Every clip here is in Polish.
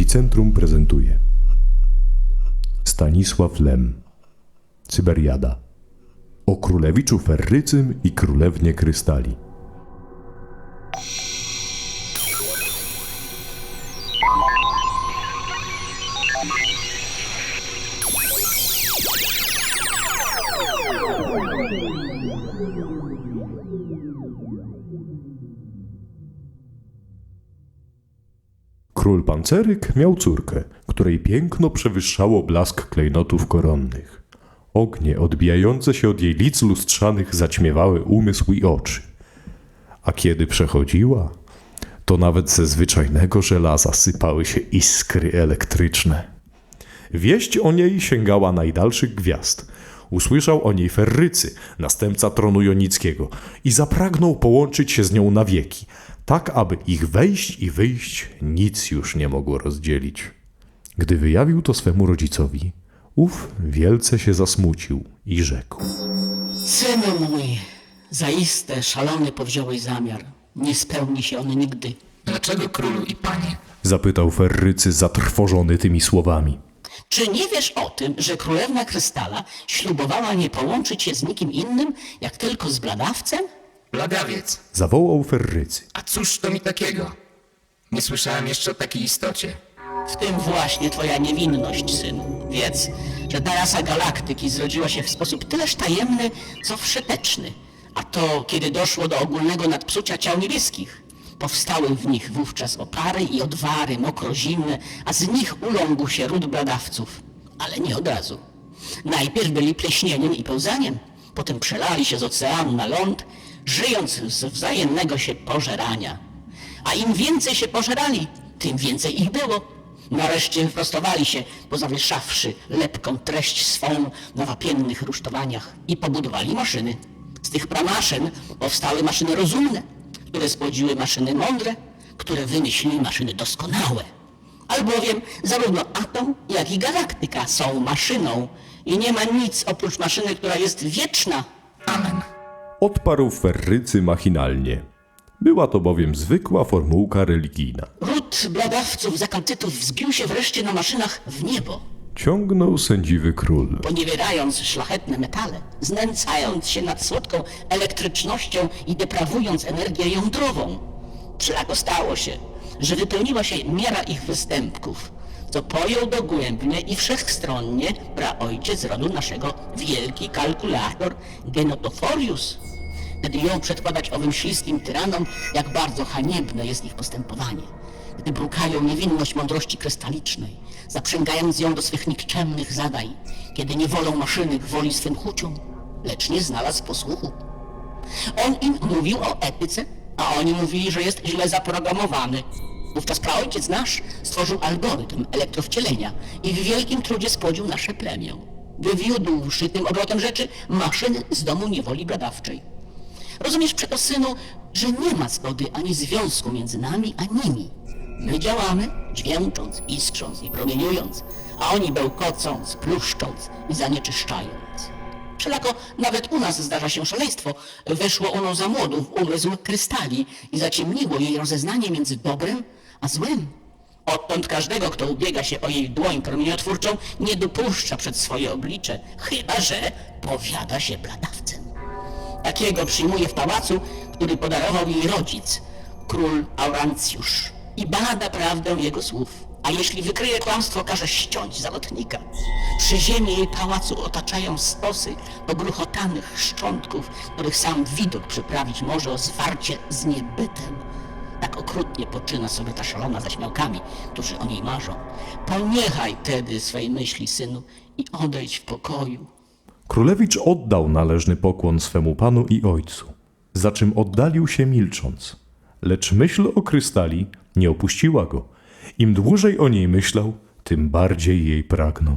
Multicentrum prezentuje. Stanisław Lem Cyberiada. O królewiczu Ferrycym i królewnie Krystali Panceryk miał córkę, której piękno przewyższało blask klejnotów koronnych. Ognie odbijające się od jej lic lustrzanych zaćmiewały umysł i oczy. A kiedy przechodziła, to nawet ze zwyczajnego żelaza sypały się iskry elektryczne. Wieść o niej sięgała najdalszych gwiazd. Usłyszał o niej Ferrycy, następca tronu Jonickiego, i zapragnął połączyć się z nią na wieki, tak aby ich wejść i wyjść nic już nie mogło rozdzielić. Gdy wyjawił to swemu rodzicowi, ów wielce się zasmucił i rzekł. Synu mój, zaiste szalony powziąłeś zamiar. Nie spełni się on nigdy. Dlaczego królu i panie? Zapytał Ferrycy zatrwożony tymi słowami. Czy nie wiesz o tym, że królewna Krystala ślubowała nie połączyć się z nikim innym, jak tylko z bladawcem? Blagawiec. Zawołał Ferrycy. A cóż to mi takiego? Nie słyszałem jeszcze o takiej istocie. W tym właśnie twoja niewinność, synu. Wiedz, że ta rasa galaktyki zrodziła się w sposób tyleż tajemny, co wszeteczny. A to, kiedy doszło do ogólnego nadpsucia ciał niebieskich. Powstały w nich wówczas opary i odwary mokro-zimne, a z nich uląkł się ród bradawców. Ale nie od razu. Najpierw byli pleśnieniem i pełzaniem, potem przelali się z oceanu na ląd, żyjąc z wzajemnego się pożerania. A im więcej się pożerali, tym więcej ich było. Nareszcie wyprostowali się, pozawieszawszy lepką treść swą na wapiennych rusztowaniach i pobudowali maszyny. Z tych pramaszyn powstały maszyny rozumne, które spłodziły maszyny mądre, które wymyśliły maszyny doskonałe. Albowiem zarówno atom, jak i galaktyka są maszyną i nie ma nic oprócz maszyny, która jest wieczna. Amen. Odparł Ferrycy machinalnie. Była to bowiem zwykła formułka religijna. Ród bladawców zakantytów wzbił się wreszcie na maszynach w niebo. Ciągnął sędziwy król. poniewierając szlachetne metale, znęcając się nad słodką elektrycznością i deprawując energię jądrową. Wszelako stało się, że wypełniła się miara ich występków, co pojął dogłębnie i wszechstronnie praojciec rodu naszego wielki kalkulator Genotoforius. Gdy ją przedkładać owym śliskim tyranom, jak bardzo haniebne jest ich postępowanie gdy brukają niewinność mądrości krystalicznej, zaprzęgając ją do swych nikczemnych zadań, kiedy nie wolą maszyny gwoli swym chuciom, lecz nie znalazł posłuchu. On im mówił o etyce, a oni mówili, że jest źle zaprogramowany. Wówczas praojciec nasz stworzył algorytm elektrowcielenia i w wielkim trudzie spłodził nasze plemię. Wywiódłszy tym obrotem rzeczy maszyny z domu niewoli bradawczej. Rozumiesz przeto, synu, że nie ma zgody ani związku między nami a nimi. My działamy, dźwięcząc, iskrząc i promieniując, a oni bełkocąc, pluszcząc i zanieczyszczając. Wszelako nawet u nas zdarza się szaleństwo. Weszło ono za młodu w umysł krystali i zaciemniło jej rozeznanie między dobrem a złem. Odtąd każdego, kto ubiega się o jej dłoń promieniotwórczą, nie dopuszcza przed swoje oblicze, chyba że powiada się bladawcem. Takiego przyjmuje w pałacu, który podarował jej rodzic, król Aurancjusz. I bada prawdę jego słów. A jeśli wykryje kłamstwo, każe ściąć zalotnika. Przy ziemi jej pałacu otaczają stosy pogruchotanych szczątków, których sam widok przyprawić może o zwarcie z niebytem. Okrutnie poczyna sobie ta szalona ze śmiałkami, którzy o niej marzą. Poniechaj tedy swej myśli, synu, i odejdź w pokoju. Królewicz oddał należny pokłon swemu panu i ojcu, za czym oddalił się milcząc. Lecz myśl o krystali nie opuściła go. Im dłużej o niej myślał, tym bardziej jej pragnął.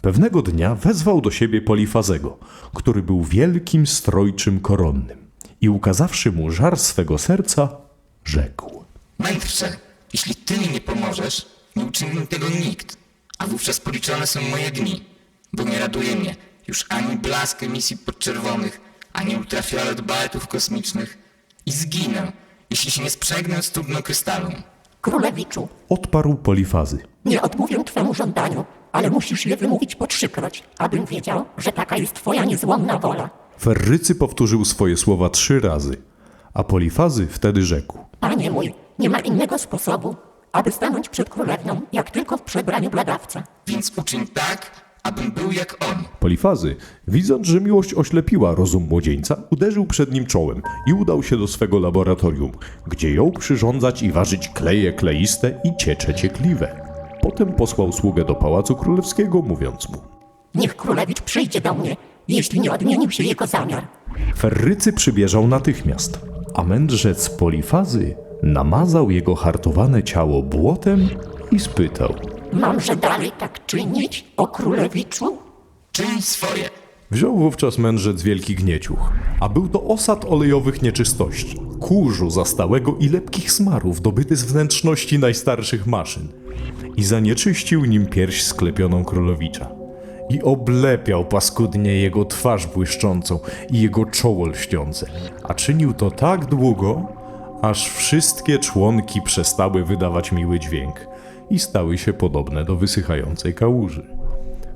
Pewnego dnia wezwał do siebie Polifazego, który był wielkim strojczym koronnym i ukazawszy mu żar swego serca, rzekł. Mędrcze, jeśli ty mi nie pomożesz, nie uczyni mi tego nikt, a wówczas policzone są moje dni, bo nie raduje mnie już ani blask emisji podczerwonych, ani ultrafiolet baletów kosmicznych i zginę, jeśli się nie sprzegnę z trudno krystalą. Królewiczu, Odparł Polifazy. nie odmówię twemu żądaniu, ale musisz je wymówić po trzykroć, abym wiedział, że taka jest twoja niezłomna wola. Ferrycy powtórzył swoje słowa trzy razy, a Polifazy wtedy rzekł. Panie mój, nie ma innego sposobu, aby stanąć przed królewną, jak tylko w przebraniu bladawca. Więc uczyń tak, abym był jak on. Polifazy, widząc, że miłość oślepiła rozum młodzieńca, uderzył przed nim czołem i udał się do swego laboratorium, gdzie jął przyrządzać i ważyć kleje kleiste i ciecze ciekliwe. Potem posłał sługę do pałacu królewskiego, mówiąc mu. Niech królewicz przyjdzie do mnie, jeśli nie odmienił się jego zamiar. Ferrycy przybieżał natychmiast, a mędrzec Polifazy namazał jego hartowane ciało błotem i spytał. Mamże dalej tak czynić, o królewiczu? Czyń swoje. Wziął wówczas mędrzec wielki gnieciuch, a był to osad olejowych nieczystości, kurzu zastałego i lepkich smarów dobyty z wnętrzności najstarszych maszyn i zanieczyścił nim pierś sklepioną królowicza. I oblepiał paskudnie jego twarz błyszczącą i jego czoło lśniące, a czynił to tak długo, aż wszystkie członki przestały wydawać miły dźwięk i stały się podobne do wysychającej kałuży.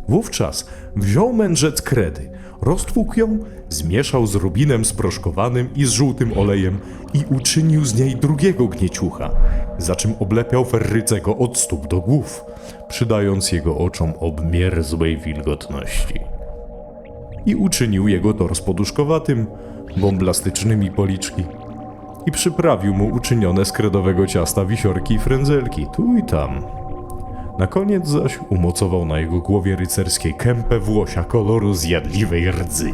Wówczas wziął mędrzec kredy, roztłukł ją, zmieszał z rubinem sproszkowanym i z żółtym olejem i uczynił z niej drugiego gnieciucha, za czym oblepiał Ferrycego od stóp do głów, przydając jego oczom obmierzłej wilgotności. I uczynił jego tors poduszkowatym, bąblastycznymi policzki i przyprawił mu uczynione z kredowego ciasta wisiorki i frędzelki, tu i tam, na koniec zaś umocował na jego głowie rycerskiej kępę włosia koloru zjadliwej rdzy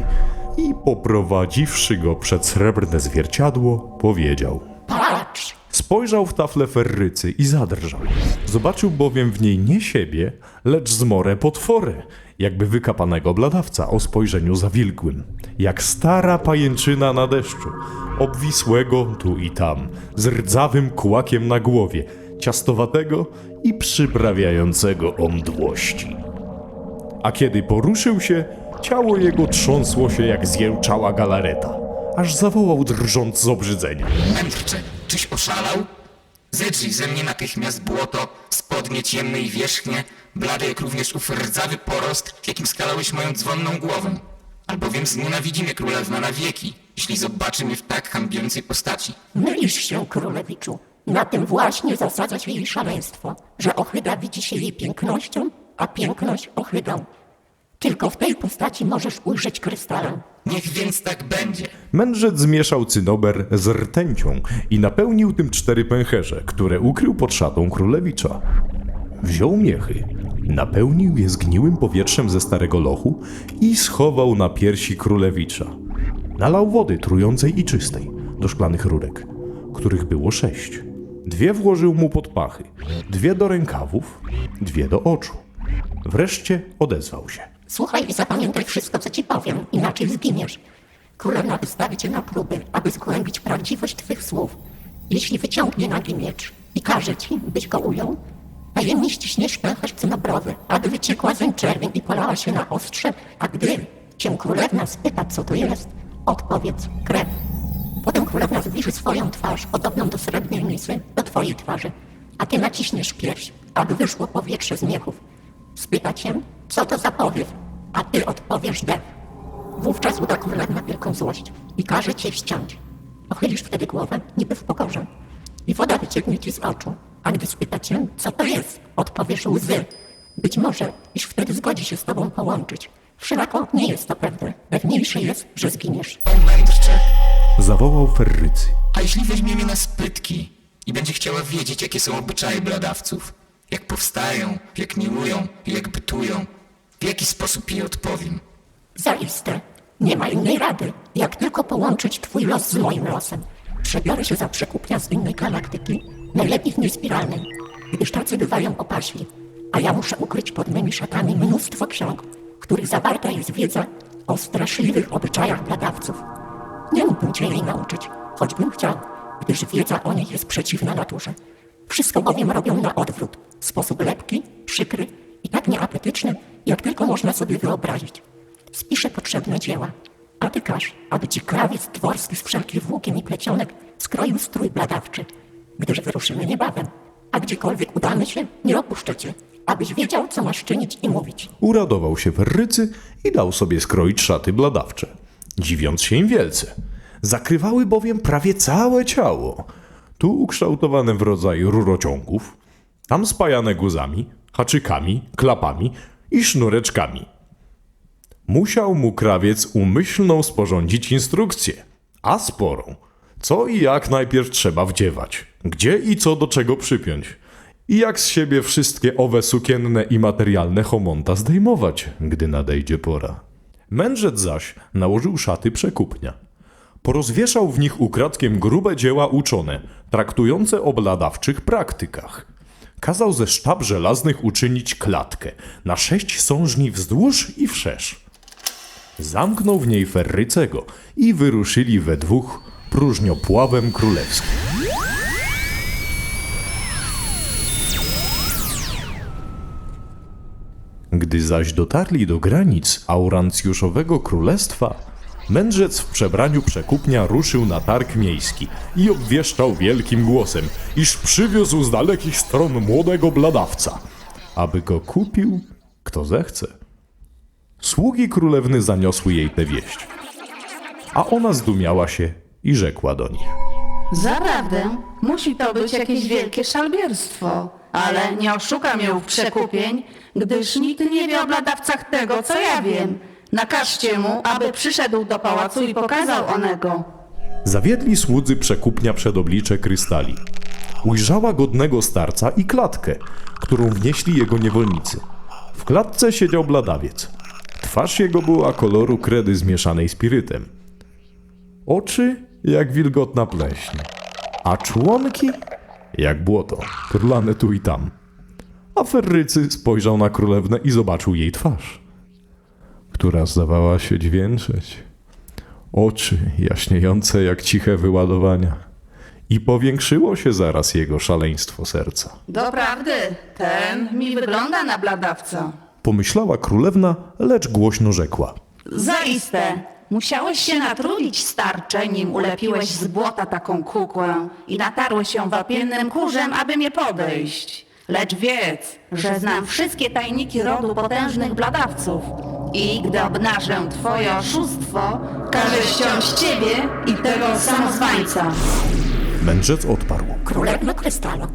i poprowadziwszy go przed srebrne zwierciadło, powiedział. Patrz! Spojrzał w taflę ferrycy i zadrżał. Zobaczył bowiem w niej nie siebie, lecz zmorę potworę, jakby wykapanego bladawca o spojrzeniu zawilkłym. Jak stara pajęczyna na deszczu, obwisłego tu i tam, z rdzawym kłakiem na głowie, ciastowatego i przyprawiającego omdłości. A kiedy poruszył się, ciało jego trząsło się jak zjęczała galareta, aż zawołał drżąc z obrzydzenia. Mędrcze, czyś oszalał? Zedrzyj ze mnie natychmiast błoto, spodnie ciemne i wierzchnie, blade jak również ów rdzawy porost, jakim skalałeś moją dzwonną głowę. Albowiem znienawidzi mnie królewna na wieki, jeśli zobaczy mnie w tak hańbiącej postaci. Mylisz się, królewiczu. Na tym właśnie zasadza się jej szaleństwo, że ochyda widzi się jej pięknością, a piękność ohydą. Tylko w tej postaci możesz ujrzeć krystalem. Niech więc tak będzie. Mędrzec zmieszał cynober z rtęcią i napełnił tym cztery pęcherze, które ukrył pod szatą królewicza. Wziął miechy, napełnił je zgniłym powietrzem ze starego lochu i schował na piersi królewicza. Nalał wody trującej i czystej do szklanych rurek, których było sześć. Dwie włożył mu pod pachy, dwie do rękawów, dwie do oczu. Wreszcie odezwał się. Słuchaj i zapamiętaj wszystko, co ci powiem, inaczej zginiesz. Królewna wystawi cię na próby, aby zgłębić prawdziwość twych słów. Jeśli wyciągnie nagi miecz i każe ci, byś go ujął, tajemnie ściśniesz pęcherz cynobrowy, aby wyciekła zeń czerwień i polała się na ostrze, a gdy cię królewna spyta, co to jest, odpowiedz krew. Królewna zbliży swoją twarz, podobną do srebrnej misy, do twojej twarzy, a ty naciśniesz pierś, aby wyszło powietrze z miechów. Spyta cię, co to za powiew, a ty odpowiesz dech. Wówczas uda królewna wielką złość i każe cię ściąć. Pochylisz wtedy głowę, niby w pokorze. I woda wycieknie ci z oczu, a gdy spyta cię, co to jest, odpowiesz łzy. Być może, iż wtedy zgodzi się z tobą połączyć. Wszelako nie jest to pewne. Pewniejsze jest, że zginiesz. O Zawołał Ferrycy. a jeśli weźmie mnie na spytki i będzie chciała wiedzieć, jakie są obyczaje bladawców, jak powstają, jak miłują i jak bytują, w jaki sposób jej odpowiem? Zaiste, nie ma innej rady, jak tylko połączyć twój los z moim losem. Przebiorę się za przekupnia z innej galaktyki, najlepiej w niej spiralnej, gdyż tacy bywają opaśni, a ja muszę ukryć pod mymi szatami mnóstwo ksiąg, w których zawarta jest wiedza o straszliwych obyczajach bladawców. Nie mógłbym cię jej nauczyć, choćbym chciał, gdyż wiedza o nich jest przeciwna naturze. Wszystko bowiem robią na odwrót, w sposób lepki, przykry i tak nieapetyczny, jak tylko można sobie wyobrazić. Spiszę potrzebne dzieła, a ty każ, aby ci krawiec dworski z wszelkich włókien i plecionek skroił strój bladawczy, gdyż wyruszymy niebawem. A gdziekolwiek udamy się, nie opuszczę cię, abyś wiedział, co masz czynić i mówić. Uradował się Ferrycy i dał sobie skroić szaty bladawcze, dziwiąc się im wielce. Zakrywały bowiem prawie całe ciało. Tu ukształtowane w rodzaju rurociągów, tam spajane guzami, haczykami, klapami i sznureczkami. Musiał mu krawiec umyślną sporządzić instrukcję, a sporą. Co i jak najpierw trzeba wdziewać, gdzie i co do czego przypiąć. I jak z siebie wszystkie owe sukienne i materialne homonta zdejmować, gdy nadejdzie pora. Mędrzec zaś nałożył szaty przekupnia. Porozwieszał w nich ukradkiem grube dzieła uczone, traktujące o bladawczych praktykach. Kazał ze sztab żelaznych uczynić klatkę na sześć sążni wzdłuż i wszerz. Zamknął w niej Ferrycego i wyruszyli we dwóch próżniopławem królewskim. Gdy zaś dotarli do granic aurancjuszowego królestwa, mędrzec w przebraniu przekupnia ruszył na targ miejski i obwieszczał wielkim głosem, iż przywiózł z dalekich stron młodego bladawca, aby go kupił kto zechce. Sługi królewny zaniosły jej tę wieść, a ona zdumiała się i rzekła do nich. Zaprawdę musi to być jakieś wielkie szalbierstwo, ale nie oszukam ją w przekupień, gdyż nikt nie wie o bladawcach tego, co ja wiem. Nakażcie mu, aby przyszedł do pałacu i pokazał onego. Zawiedli słudzy przekupnia przed oblicze krystali. Ujrzała godnego starca i klatkę, którą wnieśli jego niewolnicy. W klatce siedział bladawiec. Twarz jego była koloru kredy zmieszanej spirytem. Oczy jak wilgotna pleśń, a członki jak błoto, turlane tu i tam. A Ferrycy spojrzał na królewnę i zobaczył jej twarz, która zdawała się dźwięczeć oczy jaśniejące jak ciche wyładowania. I powiększyło się zaraz jego szaleństwo serca. Doprawdy, ten mi wygląda na bladawca. Pomyślała królewna, lecz głośno rzekła. Zaiste, musiałeś się natrudzić starcze, nim ulepiłeś z błota taką kukłę i natarłeś ją wapiennym kurzem, aby mnie podejść. Lecz wiedz, że znam wszystkie tajniki rodu potężnych bladawców i gdy obnażę twoje oszustwo, każę ściąć ciebie i tego samozwańca. Mędrzec odparł. Królewno Krystalo,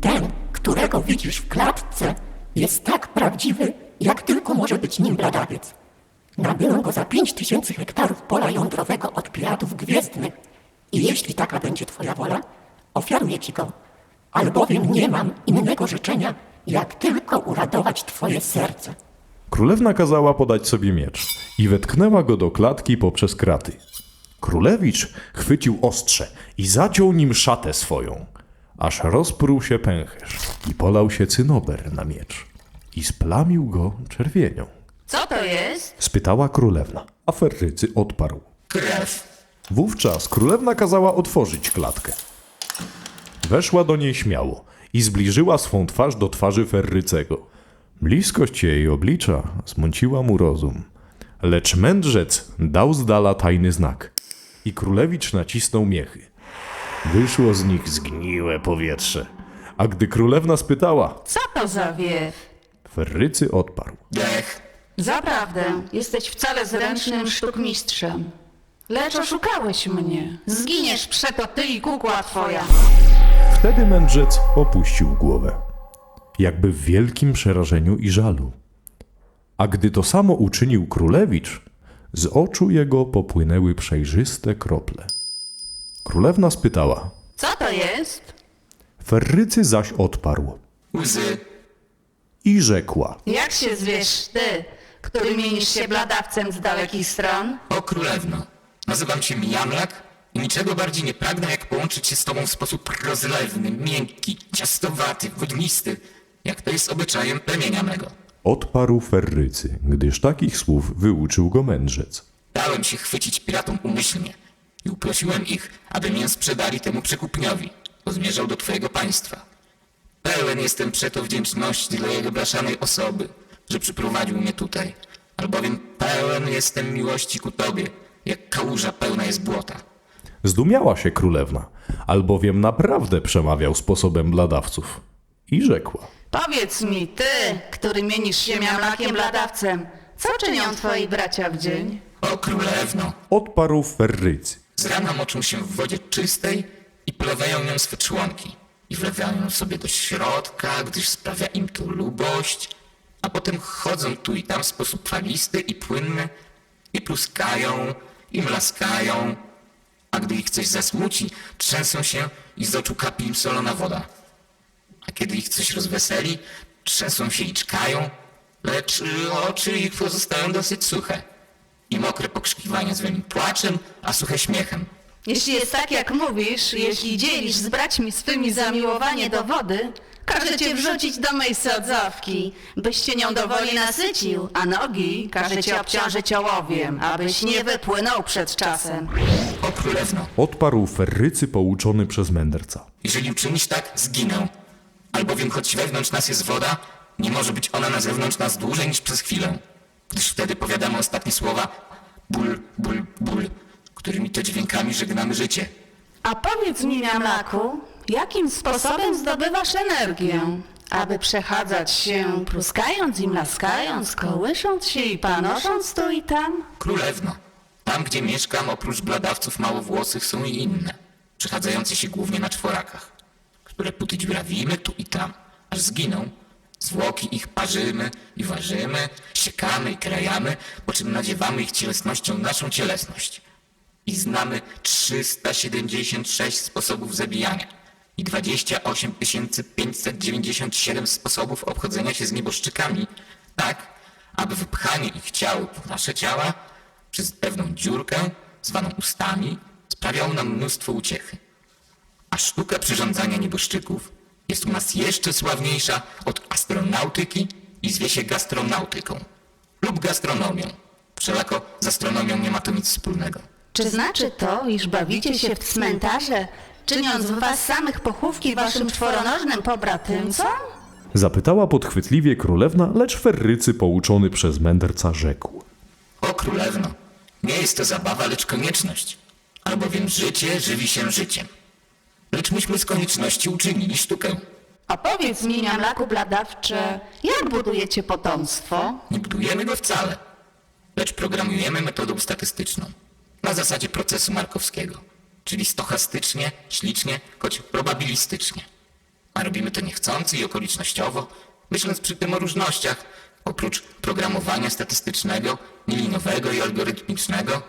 ten, którego widzisz w klatce, jest tak prawdziwy, jak tylko może być nim bradawiec. Nabyłem go za pięć tysięcy hektarów pola jądrowego od piratów gwiezdnych i jeśli taka będzie twoja wola, ofiaruję ci go, albowiem nie mam innego życzenia, jak tylko uradować twoje serce. Królewna kazała podać sobie miecz i wetknęła go do klatki poprzez kraty. Królewicz chwycił ostrze i zaciął nim szatę swoją, aż rozprół się pęcherz i polał się cynober na miecz i splamił go czerwienią. Co to jest? Spytała królewna, a Ferrycy odparł. Krew. Wówczas królewna kazała otworzyć klatkę. Weszła do niej śmiało i zbliżyła swą twarz do twarzy Ferrycego. Bliskość jej oblicza zmąciła mu rozum. Lecz mędrzec dał z dala tajny znak i królewicz nacisnął miechy. Wyszło z nich zgniłe powietrze. A gdy królewna spytała, Co to za wiew? Ferrycy odparł. Dech. Zaprawdę, jesteś wcale zręcznym sztukmistrzem. Lecz oszukałeś mnie. Zginiesz przeto ty i kukła twoja. Wtedy mędrzec opuścił głowę, jakby w wielkim przerażeniu i żalu. A gdy to samo uczynił królewicz, z oczu jego popłynęły przejrzyste krople. Królewna spytała, Co to jest? Ferrycy zaś odparł Łzy. i rzekła. Jak się zwiesz ty, który mienisz się bladawcem z dalekich stron? O królewno. Nazywam się Mijamlak i niczego bardziej nie pragnę, jak połączyć się z tobą w sposób rozlewny, miękki, ciastowaty, wodnisty, jak to jest obyczajem plemienia mego. Odparł Ferrycy, gdyż takich słów wyuczył go mędrzec. Dałem się chwycić piratom umyślnie i uprosiłem ich, aby mię sprzedali temu przekupniowi, bo zmierzał do twojego państwa. Pełen jestem przeto wdzięczności dla jego blaszanej osoby, że przyprowadził mnie tutaj, albowiem pełen jestem miłości ku tobie, jak kałuża pełna jest błota. Zdumiała się królewna, albowiem naprawdę przemawiał sposobem bladawców. i rzekła. Powiedz mi, ty, który mienisz się miamlakiem bladawcem, co czynią twoi bracia w dzień? O królewno, Odparł Ferrycy. z rana moczą się w wodzie czystej i plewają nią swe członki. I wlewają ją sobie do środka, gdyż sprawia im to lubość, a potem chodzą tu i tam w sposób falisty i płynny i pluskają i mlaskają, a gdy ich coś zasmuci, trzęsą się i z oczu kapi im solona woda. A kiedy ich coś rozweseli, trzęsą się i czkają, lecz oczy ich pozostają dosyć suche. I mokre pokrzykiwania zwą im płaczem, a suche śmiechem. Jeśli jest tak, jak mówisz, jeśli dzielisz z braćmi swymi zamiłowanie do wody, każę cię wrzucić do mej sadzawki, byś się nią do woli nasycił, a nogi każę cię obciążyć ołowiem, abyś nie wypłynął przed czasem. O królewno, Odparł Ferrycy pouczony przez mędrca. jeżeli uczynisz tak, zginę. Albowiem choć wewnątrz nas jest woda, nie może być ona na zewnątrz nas dłużej niż przez chwilę. Gdyż wtedy powiadamy ostatnie słowa ból, ból, ból, którymi to dźwiękami żegnamy życie. A powiedz mi, Miamlaku, jakim sposobem zdobywasz energię? Aby przechadzać się, pluskając i mlaskając, kołysząc się i panosząc tu i tam? Królewno, tam gdzie mieszkam oprócz bladawców małowłosych są i inne, przechadzające się głównie na czworakach, które puty dziurawimy tu i tam, aż zginą. Zwłoki ich parzymy i ważymy, siekamy i krajamy, po czym nadziewamy ich cielesnością naszą cielesność. I znamy 376 sposobów zabijania i 28 597 sposobów obchodzenia się z nieboszczykami, tak, aby wypchanie ich ciał w nasze ciała przez pewną dziurkę, zwaną ustami, sprawiało nam mnóstwo uciechy. A sztuka przyrządzania nieboszczyków jest u nas jeszcze sławniejsza od astronautyki i zwie się gastronautyką lub gastronomią. Wszelako z astronomią nie ma to nic wspólnego. Czy znaczy to, iż bawicie się w cmentarze, czyniąc w was samych pochówki waszym czworonożnym pobratymcom? Zapytała podchwytliwie królewna, lecz Ferrycy pouczony przez mędrca rzekł. O królewno, nie jest to zabawa, lecz konieczność, albowiem życie żywi się życiem. Lecz myśmy z konieczności uczynili sztukę. A powiedz mi, miamlaku bladawcze, jak budujecie potomstwo? Nie budujemy go wcale, lecz programujemy metodą statystyczną, na zasadzie procesu markowskiego, czyli stochastycznie, ślicznie, choć probabilistycznie. A robimy to niechcący i okolicznościowo, myśląc przy tym o różnościach, oprócz programowania statystycznego, nielinowego i algorytmicznego.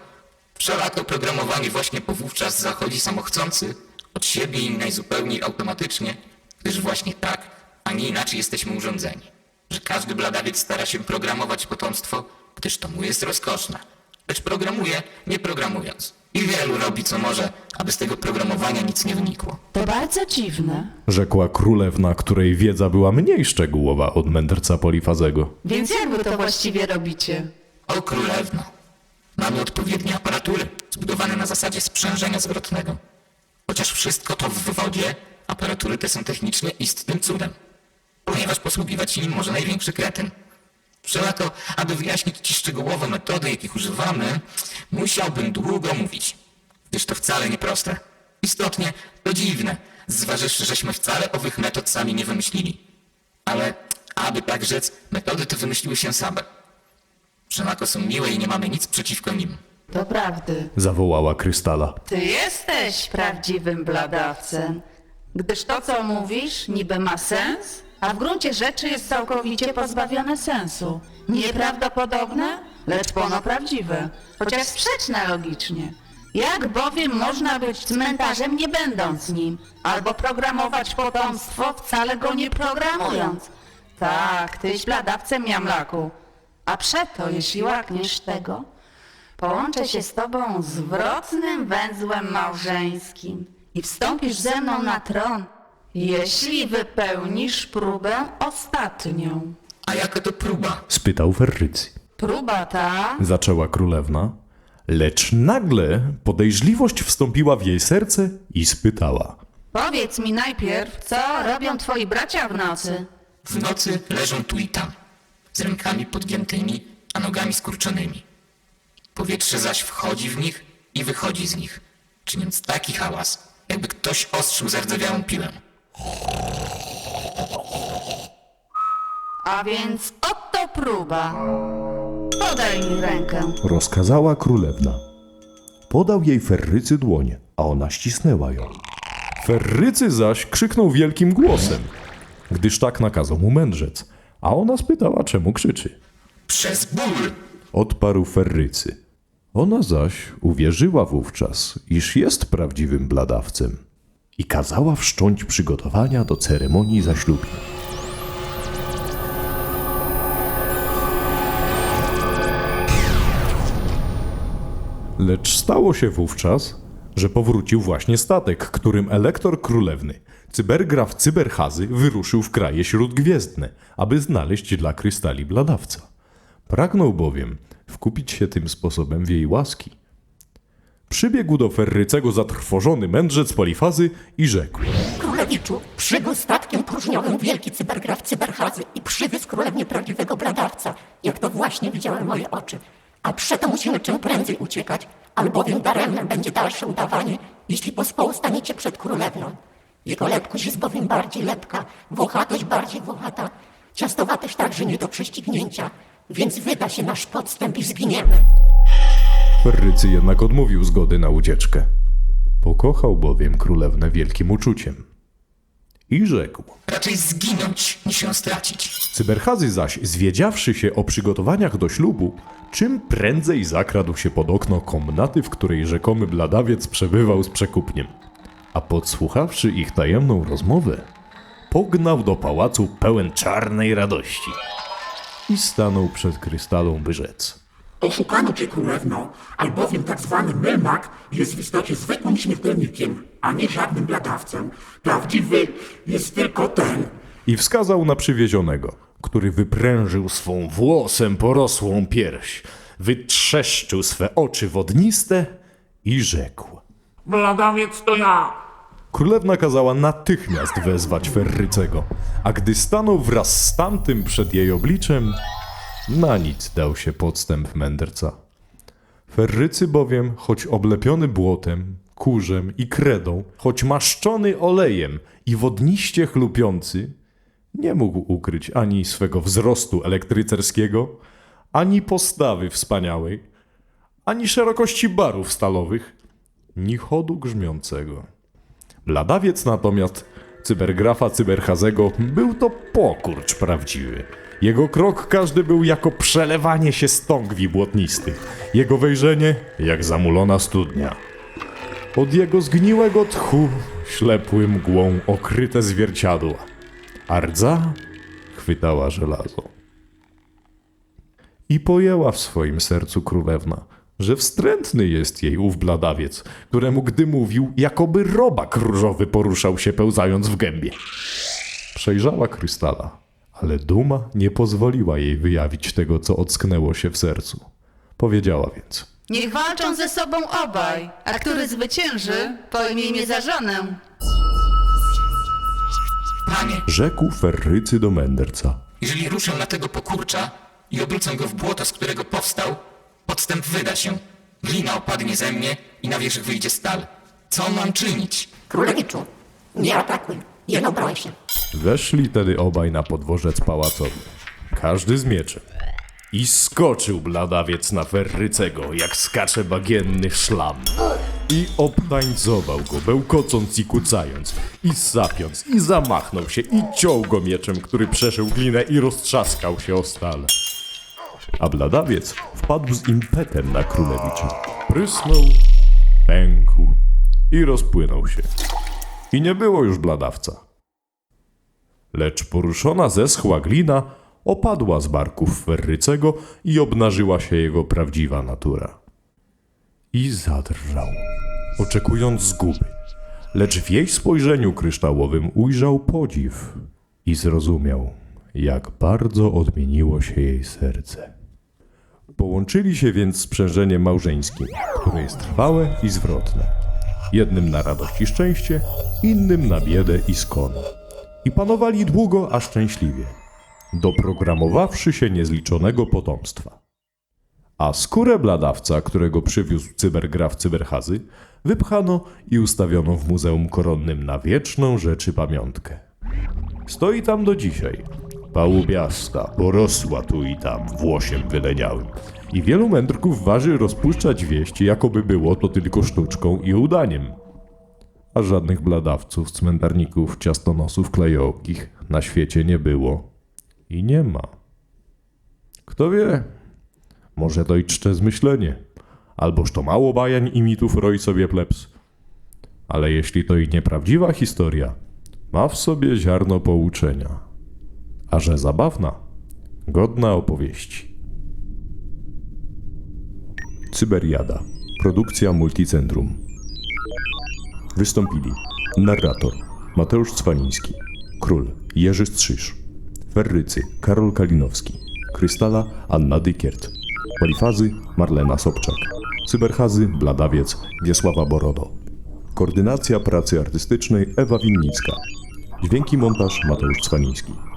Wszelako programowanie właśnie powówczas zachodzi samochcący, od siebie i najzupełniej automatycznie, gdyż właśnie tak, a nie inaczej jesteśmy urządzeni. Że każdy bladawiec stara się programować potomstwo, gdyż to mu jest rozkoszne. Lecz programuje, nie programując. I wielu robi co może, aby z tego programowania nic nie wynikło. To bardzo dziwne. Rzekła królewna, której wiedza była mniej szczegółowa od mędrca Polifazego. Więc jak wy to właściwie robicie? O królewno, mamy odpowiednie aparatury, zbudowane na zasadzie sprzężenia zwrotnego. Chociaż wszystko to w wodzie, aparatury te są technicznie istnym cudem, ponieważ posługiwać się nim może największy kretyn. Wszelako, aby wyjaśnić Ci szczegółowo metody, jakich używamy, musiałbym długo mówić, gdyż to wcale nieproste. Istotnie, to dziwne, zważywszy, żeśmy wcale owych metod sami nie wymyślili. Ale, aby tak rzec, metody te wymyśliły się same. Wszelako są miłe i nie mamy nic przeciwko nim. To prawdy. Zawołała Krystala. Ty jesteś prawdziwym bladawcem, gdyż to, co mówisz, niby ma sens, a w gruncie rzeczy jest całkowicie pozbawione sensu. Nieprawdopodobne, lecz pono prawdziwe, chociaż sprzeczne logicznie. Jak bowiem można być cmentarzem nie będąc nim, albo programować potomstwo wcale go nie programując? Tak, tyś bladawcem jamlaku. A przeto, jeśli łakniesz tego, Połączę się z tobą zwrotnym węzłem małżeńskim i wstąpisz ze mną na tron, jeśli wypełnisz próbę ostatnią. A jaka to próba? Spytał Ferrycy. Próba ta Zaczęła królewna, lecz nagle podejrzliwość wstąpiła w jej serce i spytała. Powiedz mi najpierw, co robią twoi bracia w nocy? W nocy leżą tu i tam, z rękami podgiętymi, a nogami skurczonymi. Powietrze zaś wchodzi w nich i wychodzi z nich, czyniąc taki hałas, jakby ktoś ostrzył zardzewiałą piłę. A więc oto próba. Podaj mi rękę. Rozkazała królewna. Podał jej Ferrycy dłoń, a ona ścisnęła ją. Ferrycy zaś krzyknął wielkim głosem, gdyż tak nakazał mu mędrzec, a ona spytała, czemu krzyczy. Przez ból! Odparł Ferrycy. Ona zaś uwierzyła wówczas, iż jest prawdziwym bladawcem i kazała wszcząć przygotowania do ceremonii zaślubin. Lecz stało się wówczas, że powrócił właśnie statek, którym elektor królewny, cybergraf Cyberhazy, wyruszył w kraje śródgwiezdne, aby znaleźć dla krystali bladawca. Pragnął bowiem wkupić się tym sposobem w jej łaski. Przybiegł do Ferrycego zatrwożony mędrzec Polifazy i rzekł – Królewiczu, przybył statkiem próżniowym wielki cybergraf cyberhazy i przywiózł królewnie prawdziwego bladawca, jak to właśnie widziały moje oczy. A przeto musimy czym prędzej uciekać, albowiem daremne będzie dalsze udawanie, jeśli pospołu staniecie przed królewną. Jego lepkość jest bowiem bardziej lepka, włochatość bardziej włochata, ciastowatość także nie do prześcignięcia, więc wyda się nasz podstęp i zginiemy. Ferrycy jednak odmówił zgody na ucieczkę. Pokochał bowiem królewnę wielkim uczuciem. I rzekł Raczej zginąć, niż ją stracić. Cyberhazy zaś, zwiedziawszy się o przygotowaniach do ślubu, czym prędzej zakradł się pod okno komnaty, w której rzekomy bladawiec przebywał z przekupniem. A podsłuchawszy ich tajemną rozmowę, pognał do pałacu pełen czarnej radości i stanął przed krystalą, by rzec. Oszukano cię królewno, albowiem tak zwany mymak jest w istocie zwykłym śmiertelnikiem, a nie żadnym bladawcą. Prawdziwy jest tylko ten. I wskazał na przywiezionego, który wyprężył swą włosem porosłą pierś, wytrzeszczył swe oczy wodniste i rzekł. Bladawiec to ja. Królewna kazała natychmiast wezwać Ferrycego, a gdy stanął wraz z tamtym przed jej obliczem, na nic dał się podstęp mędrca. Ferrycy bowiem, choć oblepiony błotem, kurzem i kredą, choć maszczony olejem i wodniście chlupiący, nie mógł ukryć ani swego wzrostu elektrycerskiego, ani postawy wspaniałej, ani szerokości barów stalowych, ni chodu grzmiącego. Bladawiec natomiast cybergrafa cyberhazego był to pokurcz prawdziwy. Jego krok każdy był jako przelewanie się stągwi błotnistych, jego wejrzenie jak zamulona studnia. Od jego zgniłego tchu ślepły mgłą okryte zwierciadła, a rdza chwytała żelazo. I pojęła w swoim sercu królewna, że wstrętny jest jej ów bladawiec, któremu gdy mówił, jakoby robak różowy poruszał się pełzając w gębie. Przejrzała krystala, ale duma nie pozwoliła jej wyjawić tego, co ocknęło się w sercu. Powiedziała więc. Niech walczą ze sobą obaj, a który zwycięży, pojmie mnie za żonę. Panie, Rzekł Ferrycy do mędrca. jeżeli ruszę na tego pokurcza i obrócę go w błoto, z którego powstał, podstęp wyda się. Glina opadnie ze mnie i na wierzch wyjdzie stal. Co mam czynić? Królewiczu, nie atakuj, się. Weszli tedy obaj na podworzec pałacowy, każdy z mieczem. I skoczył bladawiec na Ferrycego, jak skacze bagienny szlam. I obtańcował go, bełkocąc i kucając, i sapiąc, i zamachnął się, i ciął go mieczem, który przeszył glinę i roztrzaskał się o stal. A bladawiec wpadł z impetem na królewicza. Prysnął, pękł i rozpłynął się. I nie było już bladawca. Lecz poruszona zeschła glina opadła z barków Ferrycego i obnażyła się jego prawdziwa natura. I zadrżał, oczekując zguby. Lecz w jej spojrzeniu kryształowym ujrzał podziw i zrozumiał, jak bardzo odmieniło się jej serce. Połączyli się więc sprzężeniem małżeńskim, które jest trwałe i zwrotne. Jednym na radość i szczęście, innym na biedę i skon. I panowali długo, a szczęśliwie, doprogramowawszy się niezliczonego potomstwa. A skórę bladawca, którego przywiózł cybergraf cyberhazy, wypchano i ustawiono w Muzeum Koronnym na wieczną rzeczy pamiątkę. Stoi tam do dzisiaj, pałubiasta, porosła tu i tam, włosiem wyleniałym. I wielu mędrków waży rozpuszczać wieści, jakoby było to tylko sztuczką i udaniem. A żadnych bladawców, cmentarników, ciastonosów klejołkich na świecie nie było. I nie ma. Kto wie, może to i czcze zmyślenie. Alboż to mało bajań i mitów roi sobie plebs. Ale jeśli to i nieprawdziwa historia, ma w sobie ziarno pouczenia. A że zabawna, godna opowieści. Cyberiada. Produkcja Multicentrum. Wystąpili narrator Mateusz Cwaniński, król Jerzy Strzyż, Ferrycy Karol Kalinowski, Krystala Anna Dykiert, Polifazy Marlena Sobczak, Cyberhazy Bladawiec Wiesława Borodo, Koordynacja pracy artystycznej Ewa Winnicka, Dźwięki montaż Mateusz Cwaniński.